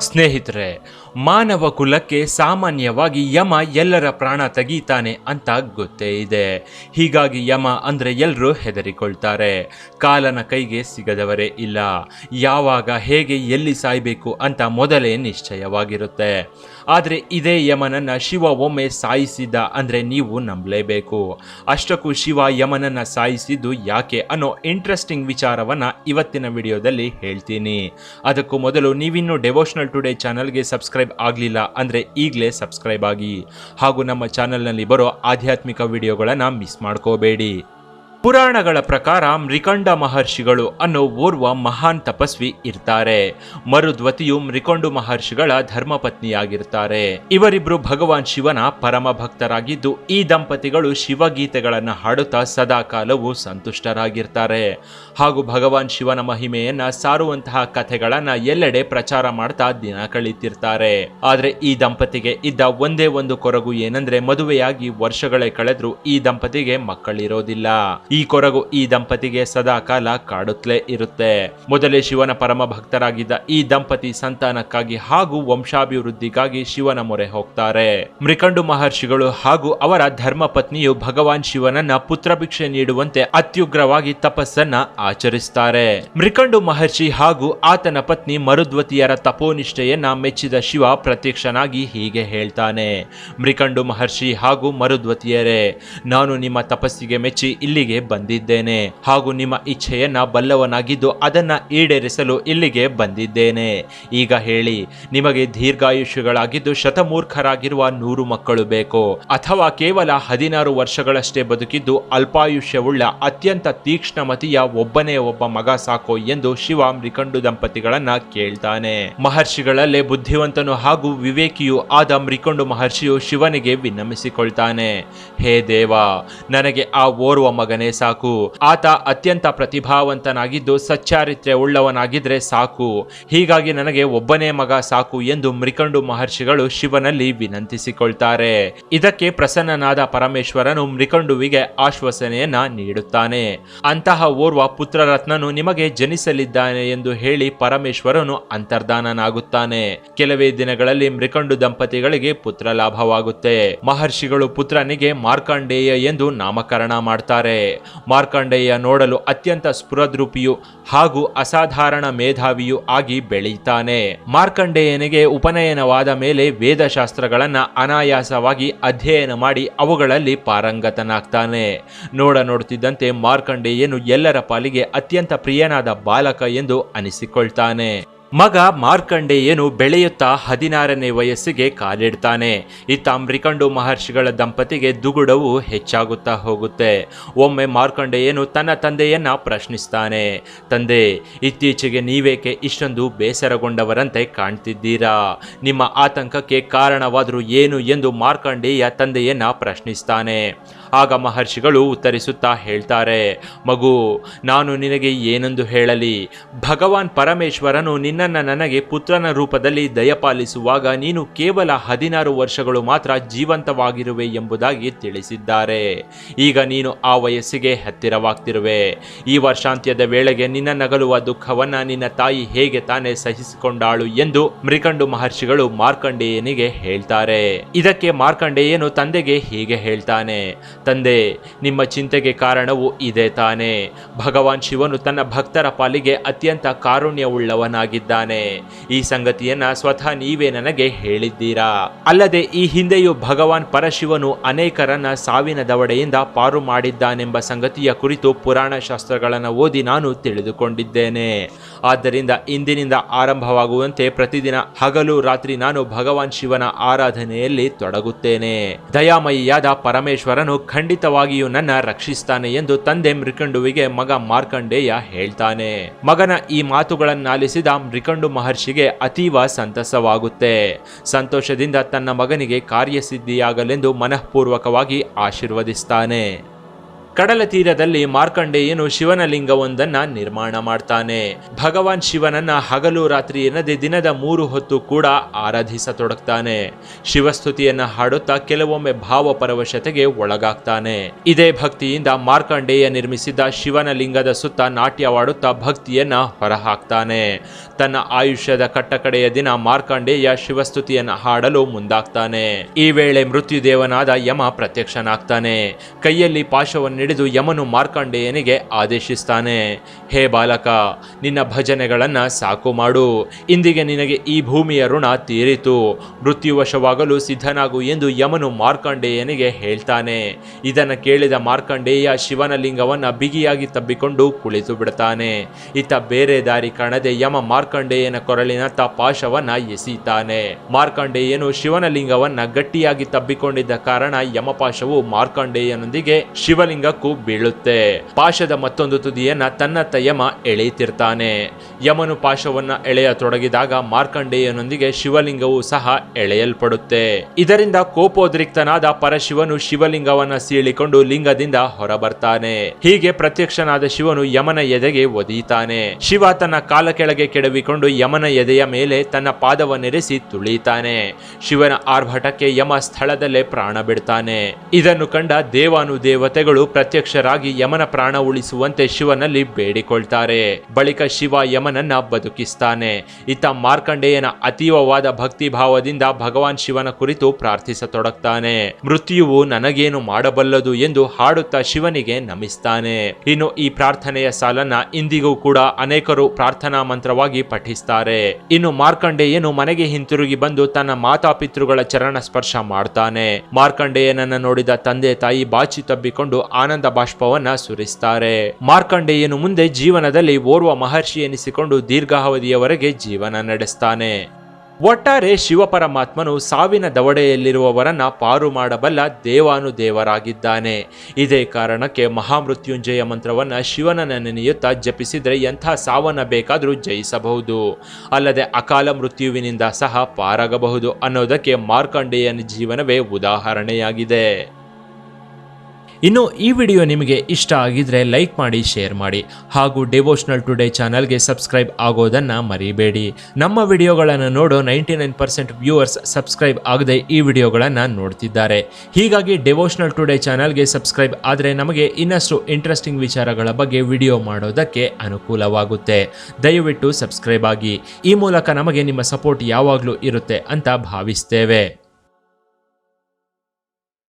ಸ್ನೇಹಿತರೆ, ಮಾನವ ಕುಲಕ್ಕೆ ಸಾಮಾನ್ಯವಾಗಿ ಯಮ ಎಲ್ಲರ ಪ್ರಾಣ ತೆಗೀತಾನೆ ಅಂತ ಗೊತ್ತೇ ಇದೆ. ಹೀಗಾಗಿ ಯಮ ಅಂದರೆ ಎಲ್ಲರೂ ಹೆದರಿಕೊಳ್ತಾರೆ. ಕಾಲನ ಕೈಗೆ ಸಿಗದವರೇ ಇಲ್ಲ. ಯಾವಾಗ ಹೇಗೆ ಎಲ್ಲಿ ಸಾಯಬೇಕು ಅಂತ ಮೊದಲೇ ನಿಶ್ಚಯವಾಗಿರುತ್ತೆ. ಆದರೆ ಇದೇ ಯಮನನ್ನ ಶಿವ ಒಮ್ಮೆ ಸಾಯಿಸಿದ ಅಂದರೆ ನೀವು ನಂಬಲೇಬೇಕು. ಅಷ್ಟಕ್ಕೂ ಶಿವ ಯಮನನ್ನ ಸಾಯಿಸಿದ್ದು ಯಾಕೆ ಅನ್ನೋ ಇಂಟ್ರೆಸ್ಟಿಂಗ್ ವಿಚಾರವನ್ನು ಇವತ್ತಿನ ವಿಡಿಯೋದಲ್ಲಿ ಹೇಳ್ತೀನಿ. ಅದಕ್ಕೂ ಮೊದಲು ನೀವಿನ್ನೂ ಡೆವೋಷನಲ್ ಟುಡೇ ಚಾನಲ್ಗೆ ಸಬ್ಸ್ಕ್ರೈಬ್ ಆಗಲಿಲ್ಲ ಅಂದರೆ ಈಗಲೇ ಸಬ್ಸ್ಕ್ರೈಬ್ ಆಗಿ. ಹಾಗೂ ನಮ್ಮ ಚಾನಲ್ನಲ್ಲಿ ಬರೋ ಆಧ್ಯಾತ್ಮಿಕ ವಿಡಿಯೋಗಳನ್ನು ಮಿಸ್ ಮಾಡ್ಕೋಬೇಡಿ. ಪುರಾಣಗಳ ಪ್ರಕಾರ ಮೃಕಂಡ ಮಹರ್ಷಿಗಳು ಅನ್ನೋ ಓರ್ವ ಮಹಾನ್ ತಪಸ್ವಿ ಇರ್ತಾರೆ. ಮರುದ್ವತಿಯು ಮೃಕೊಂಡು ಮಹರ್ಷಿಗಳ ಧರ್ಮಪತ್ನಿಯಾಗಿರ್ತಾರೆ. ಇವರಿಬ್ರು ಭಗವಾನ್ ಶಿವನ ಪರಮ ಭಕ್ತರಾಗಿದ್ದು ಈ ದಂಪತಿಗಳು ಶಿವಗೀತೆಗಳನ್ನು ಹಾಡುತ್ತಾ ಸದಾ ಕಾಲವು ಸಂತುಷ್ಟರಾಗಿರ್ತಾರೆ. ಹಾಗೂ ಭಗವಾನ್ ಶಿವನ ಮಹಿಮೆಯನ್ನ ಸಾರುವಂತಹ ಕಥೆಗಳನ್ನ ಎಲ್ಲೆಡೆ ಪ್ರಚಾರ ಮಾಡ್ತಾ ದಿನ ಕಳೀತಿರ್ತಾರೆ. ಆದ್ರೆ ಈ ದಂಪತಿಗೆ ಇದ್ದ ಒಂದೇ ಒಂದು ಕೊರಗು ಏನಂದ್ರೆ ಮದುವೆಯಾಗಿ ವರ್ಷಗಳೇ ಕಳೆದ್ರು ಈ ದಂಪತಿಗೆ ಮಕ್ಕಳಿರೋದಿಲ್ಲ. ಈ ಕೊರಗು ಈ ದಂಪತಿಗೆ ಸದಾ ಕಾಲ ಕಾಡುತ್ತಲೇ ಇರುತ್ತೆ. ಮೊದಲೇ ಶಿವನ ಪರಮ ಭಕ್ತರಾಗಿದ್ದ ಈ ದಂಪತಿ ಸಂತಾನಕ್ಕಾಗಿ ಹಾಗೂ ವಂಶಾಭಿವೃದ್ಧಿಗಾಗಿ ಶಿವನ ಮೊರೆ ಹೋಗ್ತಾರೆ. ಮೃಕಂಡು ಮಹರ್ಷಿಗಳು ಹಾಗೂ ಅವರ ಧರ್ಮ ಪತ್ನಿಯು ಭಗವಾನ್ ಶಿವನನ್ನ ಪುತ್ರಭಿಕ್ಷೆ ನೀಡುವಂತೆ ಅತ್ಯುಗ್ರವಾಗಿ ತಪಸ್ಸನ್ನ ಆಚರಿಸ್ತಾರೆ. ಮೃಕಂಡು ಮಹರ್ಷಿ ಹಾಗೂ ಆತನ ಪತ್ನಿ ಮರುದ್ವತಿಯರ ತಪೋನಿಷ್ಠೆಯನ್ನ ಮೆಚ್ಚಿದ ಶಿವ ಪ್ರತ್ಯಕ್ಷನಾಗಿ ಹೀಗೆ ಹೇಳ್ತಾನೆ. ಮೃಕಂಡು ಮಹರ್ಷಿ ಹಾಗೂ ಮರುದ್ವತಿಯರೇ, ನಾನು ನಿಮ್ಮ ತಪಸ್ಸಿಗೆ ಮೆಚ್ಚಿ ಇಲ್ಲಿಗೆ ಬಂದಿದ್ದೇನೆ ಹಾಗೂ ನಿಮ್ಮ ಇಚ್ಛೆಯನ್ನ ಬಲ್ಲವನಾಗಿದ್ದು ಅದನ್ನ ಈಡೇರಿಸಲು ಇಲ್ಲಿಗೆ ಬಂದಿದ್ದೇನೆ. ಈಗ ಹೇಳಿ, ನಿಮಗೆ ದೀರ್ಘಾಯುಷ್ಯಗಳಾಗಿದ್ದು ಶತಮೂರ್ಖರಾಗಿರುವ ನೂರು ಮಕ್ಕಳು ಬೇಕು. ಅಥವಾ ಕೇವಲ ಹದಿನಾರು ವರ್ಷಗಳಷ್ಟೇ ಬದುಕಿದ್ದು ಅಲ್ಪಾಯುಷ್ಯವುಳ್ಳ ಅತ್ಯಂತ ತೀಕ್ಷ್ಣಮತಿಯ ಒಬ್ಬನೇ ಒಬ್ಬ ಮಗ ಸಾಕೋ ಎಂದು ಶಿವ ಮೃಕಂಡು ದಂಪತಿಗಳನ್ನ ಕೇಳ್ತಾನೆ. ಮಹರ್ಷಿಗಳಲ್ಲೇ ಬುದ್ಧಿವಂತನು ಹಾಗೂ ವಿವೇಕಿಯೂ ಆದ ಮೃಕಂಡು ಮಹರ್ಷಿಯು ಶಿವನಿಗೆ ವಿನ್ನಮಿಸಿಕೊಳ್ತಾನೆ ಹೇ ದೇವ, ನನಗೆ ಆ ಓರ್ವ ಮಗನೇ ಸಾಕು. ಆತ ಅತ್ಯಂತ ಪ್ರತಿಭಾವಂತನಾಗಿದ್ದು ಸಚ್ಚಾರಿತ್ರ್ಯ ಉಳ್ಳವನಾಗಿದ್ರೆ ಸಾಕು. ಹೀಗಾಗಿ ನನಗೆ ಒಬ್ಬನೇ ಮಗ ಸಾಕು ಎಂದು ಮೃಕಂಡು ಮಹರ್ಷಿಗಳು ಶಿವನಲ್ಲಿ ವಿನಂತಿಸಿಕೊಳ್ತಾರೆ. ಇದಕ್ಕೆ ಪ್ರಸನ್ನನಾದ ಪರಮೇಶ್ವರನು ಮೃಕಂಡುವಿಗೆ ಆಶ್ವಾಸನೆಯನ್ನ ನೀಡುತ್ತಾನೆ. ಅಂತಹ ಓರ್ವ ಪುತ್ರರತ್ನನು ನಿಮಗೆ ಜನಿಸಲಿದ್ದಾನೆ ಎಂದು ಹೇಳಿ ಪರಮೇಶ್ವರನು ಅಂತರ್ಧಾನನಾಗುತ್ತಾನೆ ಕೆಲವೇ ದಿನಗಳಲ್ಲಿ ಮೃಕಂಡು ದಂಪತಿಗಳಿಗೆ ಪುತ್ರ ಲಾಭವಾಗುತ್ತೆ ಮಹರ್ಷಿಗಳು ಪುತ್ರನಿಗೆ ಮಾರ್ಕಂಡೇಯ ಎಂದು ನಾಮಕರಣ ಮಾಡ್ತಾರೆ. ಮಾರ್ಕಂಡೇಯ ನೋಡಲು ಅತ್ಯಂತ ಸ್ಫುರದ್ರೂಪಿಯು ಹಾಗೂ ಅಸಾಧಾರಣ ಮೇಧಾವಿಯೂ ಆಗಿ ಬೆಳೆಯುತ್ತಾನೆ ಮಾರ್ಕಂಡೇಯನಿಗೆ ಉಪನಯನವಾದ ಮೇಲೆ ವೇದಶಾಸ್ತ್ರಗಳನ್ನ ಅನಾಯಾಸವಾಗಿ ಅಧ್ಯಯನ ಮಾಡಿ ಅವುಗಳಲ್ಲಿ ಪಾರಂಗತನಾಗ್ತಾನೆ. ನೋಡ ನೋಡುತ್ತಿದ್ದಂತೆ ಮಾರ್ಕಂಡೇಯನು ಎಲ್ಲರ ಪಾಲಿಗೆ ಅತ್ಯಂತ ಪ್ರಿಯನಾದ ಬಾಲಕ ಎಂದು ಅನಿಸಿಕೊಳ್ತಾನೆ. ಮಗ ಮಾರ್ಕಂಡೇಯನು ಬೆಳೆಯುತ್ತಾ ಹದಿನಾರನೇ ವಯಸ್ಸಿಗೆ ಕಾಲಿಡ್ತಾನೆ. ಇತ್ತ ಮೃಕಂಡು ಮಹರ್ಷಿಗಳ ದಂಪತಿಗೆ ದುಗುಡವು ಹೆಚ್ಚಾಗುತ್ತಾ ಹೋಗುತ್ತೆ. ಒಮ್ಮೆ ಮಾರ್ಕಂಡೇಯನು ತನ್ನ ತಂದೆಯನ್ನ ಪ್ರಶ್ನಿಸ್ತಾನೆ. ತಂದೆ, ಇತ್ತೀಚೆಗೆ ನೀವೇಕೆ ಇಷ್ಟೊಂದು ಬೇಸರಗೊಂಡವರಂತೆ ಕಾಣ್ತಿದ್ದೀರಾ? ನಿಮ್ಮ ಆತಂಕಕ್ಕೆ ಕಾರಣವಾದರೂ ಏನು ಎಂದು ಮಾರ್ಕಂಡೇಯ ತಂದೆಯನ್ನ ಪ್ರಶ್ನಿಸ್ತಾನೆ. ಆಗ ಮಹರ್ಷಿಗಳು ಉತ್ತರಿಸುತ್ತಾ ಹೇಳ್ತಾರೆ, ಮಗು, ನಾನು ನಿನಗೆ ಏನೆಂದು ಹೇಳಲಿ? ಭಗವಾನ್ ಪರಮೇಶ್ವರನು ನಿನ್ನನ್ನು ನನಗೆ ಪುತ್ರನ ರೂಪದಲ್ಲಿ ದಯಪಾಲಿಸುವಾಗ ನೀನು ಕೇವಲ ಹದಿನಾರು ವರ್ಷಗಳು ಮಾತ್ರ ಜೀವಂತವಾಗಿರುವೆ ಎಂಬುದಾಗಿ ತಿಳಿಸಿದ್ದಾರೆ. ಈಗ ನೀನು ಆ ವಯಸ್ಸಿಗೆ ಹತ್ತಿರವಾಗ್ತಿರುವೆ. ಈ ವರ್ಷಾಂತ್ಯದ ವೇಳೆಗೆ ನಿನ್ನ ನಗಲುವ ದುಃಖವನ್ನು ನಿನ್ನ ತಾಯಿ ಹೇಗೆ ತಾನೇ ಸಹಿಸಿಕೊಂಡಾಳು ಎಂದು ಮೃಕಂಡು ಮಹರ್ಷಿಗಳು ಮಾರ್ಕಂಡೇಯನಿಗೆ ಹೇಳ್ತಾರೆ. ಇದಕ್ಕೆ ಮಾರ್ಕಂಡೇಯನು ತಂದೆಗೆ ಹೀಗೆ ಹೇಳ್ತಾನೆ ತಂದೆ, ನಿಮ್ಮ ಚಿಂತೆಗೆ ಕಾರಣವು ಇದೆ ತಾನೇ. ಭಗವಾನ್ ಶಿವನು ತನ್ನ ಭಕ್ತರ ಪಾಲಿಗೆ ಅತ್ಯಂತ ಕಾರುಣ್ಯವುಳ್ಳವನಾಗಿದ್ದಾನೆ. ಈ ಸಂಗತಿಯನ್ನ ಸ್ವತಃ ನೀವೇ ನನಗೆ ಹೇಳಿದ್ದೀರಾ? ಅಲ್ಲದೆ ಈ ಹಿಂದೆಯೂ ಭಗವಾನ್ ಪರಶಿವನು ಅನೇಕರನ್ನ ಸಾವಿನ ದವಡೆಯಿಂದ ಪಾರು ಮಾಡಿದ್ದಾನೆಂಬ ಸಂಗತಿಯ ಕುರಿತು ಪುರಾಣ ಶಾಸ್ತ್ರಗಳನ್ನು ಓದಿ ನಾನು ತಿಳಿದುಕೊಂಡಿದ್ದೇನೆ. ಆದ್ದರಿಂದ ಇಂದಿನಿಂದ ಆರಂಭವಾಗುವಂತೆ ಪ್ರತಿದಿನ ಹಗಲು ರಾತ್ರಿ ನಾನು ಭಗವಾನ್ ಶಿವನ ಆರಾಧನೆಯಲ್ಲಿ ತೊಡಗುತ್ತೇನೆ. ದಯಾಮಯಿಯಾದ ಪರಮೇಶ್ವರನು ಖಂಡಿತವಾಗಿಯೂ ನನ್ನ ರಕ್ಷಿಸ್ತಾನೆ ಎಂದು ತಂದೆ ಮೃಕಂಡುವಿಗೆ ಮಗ ಮಾರ್ಕಂಡೇಯ ಹೇಳ್ತಾನೆ. ಮಗನ ಈ ಮಾತುಗಳನ್ನಾಲಿಸಿದ ಮೃಕಂಡು ಮಹರ್ಷಿಗೆ ಅತೀವ ಸಂತಸವಾಗುತ್ತೆ. ಸಂತೋಷದಿಂದ ತನ್ನ ಮಗನಿಗೆ ಕಾರ್ಯಸಿದ್ಧಿಯಾಗಲೆಂದು ಮನಃಪೂರ್ವಕವಾಗಿ ಆಶೀರ್ವದಿಸ್ತಾನೆ. ಕಡಲ ತೀರದಲ್ಲಿ ಮಾರ್ಕಂಡೇಯನು ಶಿವನ ಲಿಂಗವೊಂದನ್ನ ನಿರ್ಮಾಣ ಮಾಡ್ತಾನೆ. ಭಗವಾನ್ ಶಿವನನ್ನ ಹಗಲು ರಾತ್ರಿ ಎನ್ನದೆ ದಿನದ ಮೂರು ಹೊತ್ತು ಕೂಡ ಆರಾಧಿಸತೊಡಗ್ತಾನೆ. ಶಿವಸ್ತುತಿಯನ್ನ ಹಾಡುತ್ತಾ ಕೆಲವೊಮ್ಮೆ ಭಾವಪರವಶತೆಗೆ ಒಳಗಾಗ್ತಾನೆ. ಇದೇ ಭಕ್ತಿಯಿಂದ ಮಾರ್ಕಂಡೇಯ ನಿರ್ಮಿಸಿದ ಶಿವನ ಲಿಂಗದ ಸುತ್ತ ನಾಟ್ಯವಾಡುತ್ತಾ ಭಕ್ತಿಯನ್ನ ಹೊರಹಾಕ್ತಾನೆ. ತನ್ನ ಆಯುಷ್ಯದ ಕಟ್ಟಕಡೆಯ ದಿನ ಮಾರ್ಕಂಡೇಯ ಶಿವಸ್ತುತಿಯನ್ನ ಹಾಡಲು ಮುಂದಾಗ್ತಾನೆ. ಈ ವೇಳೆ ಮೃತ್ಯುದೇವನಾದ ಯಮ ಪ್ರತ್ಯಕ್ಷನಾಗ್ತಾನೆ. ಕೈಯಲ್ಲಿ ಪಾಶವನ್ನಿಡಿದು ಯಮನು ಮಾರ್ಕಂಡೇಯನಿಗೆ ಆದೇಶಿಸ್ತಾನೆ, ಹೇ ಬಾಲಕ, ನಿನ್ನ ಭಜನೆಗಳನ್ನ ಸಾಕು ಮಾಡು. ಇಂದಿಗೆ ನಿನಗೆ ಈ ಭೂಮಿಯ ಋಣ ತೀರಿತು. ಮೃತ್ಯುವಶವಾಗಲು ಸಿದ್ಧನಾಗು ಎಂದು ಯಮನು ಮಾರ್ಕಂಡೇಯನಿಗೆ ಹೇಳ್ತಾನೆ. ಇದನ್ನು ಕೇಳಿದ ಮಾರ್ಕಂಡೇಯ ಶಿವನ ಲಿಂಗವನ್ನು ಬಿಗಿಯಾಗಿ ತಬ್ಬಿಕೊಂಡು ಕುಳಿತು ಬಿಡ್ತಾನೆ. ಇತ್ತ ಬೇರೆ ದಾರಿ ಕಾಣದೆ ಯಮ ಮಾರ್ಕಂಡೇಯನ ಕೊರಳಿನ ಪಾಶವನ್ನ ಎಸೀತಾನೆ. ಮಾರ್ಕಂಡೇಯನು ಶಿವನ ಲಿಂಗವನ್ನ ಗಟ್ಟಿಯಾಗಿ ತಬ್ಬಿಕೊಂಡಿದ್ದ ಕಾರಣ ಯಮಪಾಶವು ಮಾರ್ಕಂಡೇಯನೊಂದಿಗೆ ಶಿವಲಿಂಗಕ್ಕೂ ಬೀಳುತ್ತೆ. ಪಾಶದ ಮತ್ತೊಂದು ತುದಿಯನ್ನ ತನ್ನ ತಯಮ ಎಳೆಯುತ್ತಿರ್ತಾನೆ. ಯಮನು ಪಾಶವನ್ನ ಎಳೆಯತೊಡಗಿದಾಗ ಮಾರ್ಕಂಡೇಯನೊಂದಿಗೆ ಶಿವಲಿಂಗವು ಸಹ ಎಳೆಯಲ್ಪಡುತ್ತೆ. ಇದರಿಂದ ಕೋಪೋದ್ರಿಕ್ತನಾದ ಪರಶಿವನು ಶಿವಲಿಂಗವನ್ನ ಸೀಳಿಕೊಂಡು ಲಿಂಗದಿಂದ ಹೊರಬರ್ತಾನೆ. ಹೀಗೆ ಪ್ರತ್ಯಕ್ಷನಾದ ಶಿವನು ಯಮನ ಎದೆಗೆ ಒದೀತಾನೆ. ಶಿವ ತನ್ನ ಕಾಲ ಕೆಳಗೆ ಕೆಡವಿಕೊಂಡು ಯಮನ ಎದೆಯ ಮೇಲೆ ತನ್ನ ಪಾದವನ್ನೆರೆಸಿ ತುಳಿತಾನೆ. ಶಿವನ ಆರ್ಭಟಕ್ಕೆ ಯಮ ಸ್ಥಳದಲ್ಲೇ ಪ್ರಾಣ ಬಿಡ್ತಾನೆ. ಇದನ್ನು ಕಂಡ ದೇವಾನು ದೇವತೆಗಳು ಪ್ರತ್ಯಕ್ಷರಾಗಿ ಯಮನ ಪ್ರಾಣ ಉಳಿಸುವಂತೆ ಶಿವನಲ್ಲಿ ಬೇಡಿಕೊಳ್ತಾರೆ. ಬಳಿಕ ಶಿವ ಯಮನನ್ನ ಬದುಕಿಸ್ತಾನೆ. ಇತ್ತ ಮಾರ್ಕಂಡೇಯನ ಅತೀವವಾದ ಭಕ್ತಿ ಭಾವದಿಂದ ಭಗವಾನ್ ಶಿವನ ಕುರಿತು ಪ್ರಾರ್ಥಿಸತೊಡಗ್ತಾನೆ. ಮೃತ್ಯುವು ನನಗೇನು ಮಾಡಬಲ್ಲದು ಎಂದು ಹಾಡುತ್ತಾ ಶಿವನಿಗೆ ನಮಿಸ್ತಾನೆ. ಇನ್ನು ಈ ಪ್ರಾರ್ಥನೆಯ ಸಾಲನ್ನ ಇಂದಿಗೂ ಕೂಡ ಅನೇಕರು ಪ್ರಾರ್ಥನಾ ಮಂತ್ರವಾಗಿ ಪಠಿಸ್ತಾರೆ. ಇನ್ನು ಮಾರ್ಕಂಡೇಯನು ಮನೆಗೆ ಹಿಂತಿರುಗಿ ಬಂದು ತನ್ನ ಮಾತಾಪಿತೃಗಳ ಚರಣ ಸ್ಪರ್ಶ ಮಾಡ್ತಾನೆ. ಮಾರ್ಕಂಡೇಯನನ್ನ ನೋಡಿದ ತಂದೆ ತಾಯಿ ಬಾಚಿ ತಬ್ಬಿಕೊಂಡು ಆನಂದ ಬಾಷ್ಪವನ್ನ ಸುರಿಸ್ತಾರೆ. ಮಾರ್ಕಂಡೇಯನು ಮುಂದೆ ಜೀವನದಲ್ಲಿ ಓರ್ವ ಮಹರ್ಷಿ ಎನಿಸಿಕೊಂಡು ದೀರ್ಘಾವಧಿಯವರೆಗೆ ಜೀವನ ನಡೆಸ್ತಾನೆ. ಒಟ್ಟಾರೆ ಶಿವಪರಮಾತ್ಮನು ಸಾವಿನ ದವಡೆಯಲ್ಲಿರುವವರನ್ನ ಪಾರು ಮಾಡಬಲ್ಲ ದೇವಾನುದೇವರಾಗಿದ್ದಾನೆ. ಇದೇ ಕಾರಣಕ್ಕೆ ಮಹಾಮೃತ್ಯುಂಜಯ ಮಂತ್ರವನ್ನ ಶಿವನ ನೆನೆಯುತ್ತಾ ಜಪಿಸಿದರೆ ಎಂಥ ಸಾವನ್ನ ಬೇಕಾದರೂ ಜಯಿಸಬಹುದು. ಅಲ್ಲದೆ ಅಕಾಲ ಮೃತ್ಯುವಿನಿಂದ ಸಹ ಪಾರಾಗಬಹುದು ಅನ್ನೋದಕ್ಕೆ ಮಾರ್ಕಂಡೇಯನ ಜೀವನವೇ ಉದಾಹರಣೆಯಾಗಿದೆ. ಇನ್ನು ಈ ವಿಡಿಯೋ ನಿಮಗೆ ಇಷ್ಟ ಆಗಿದ್ರೆ ಲೈಕ್ ಮಾಡಿ, ಶೇರ್ ಮಾಡಿ ಹಾಗೂ ಡಿವೋಷನಲ್ ಟುಡೇ ಚಾನಲ್ಗೆ ಸಬ್ಸ್ಕ್ರೈಬ್ ಆಗೋದನ್ನ ಮರಿಬೇಡಿ. ನಮ್ಮ ವಿಡಿಯೋಗಳನ್ನು ನೋಡೋ ninety nine percent viewers subscribe ಆಗದೆ ಈ ವಿಡಿಯೋಗಳನ್ನು ನೋಡ್ತಿದ್ದಾರೆ. ಹೀಗಾಗಿ ಡಿವೋಷನಲ್ ಟುಡೇ ಚಾನಲ್ಗೆ ಸಬ್ಸ್ಕ್ರೈಬ್ ಆದರೆ ನಮಗೆ ಇನ್ನಷ್ಟು ಇಂಟ್ರೆಸ್ಟಿಂಗ್ ವಿಚಾರಗಳ ಬಗ್ಗೆ ವಿಡಿಯೋ ಮಾಡೋದಕ್ಕೆ ಅನುಕೂಲವಾಗುತ್ತೆ. ದಯವಿಟ್ಟು ಸಬ್ಸ್ಕ್ರೈಬ್ ಆಗಿ. ಈ ಮೂಲಕ ನಮಗೆ ನಿಮ್ಮ ಸಪೋರ್ಟ್ ಯಾವಾಗಲೂ ಇರುತ್ತೆ ಅಂತ ಭಾವಿಸ್ತೇವೆ.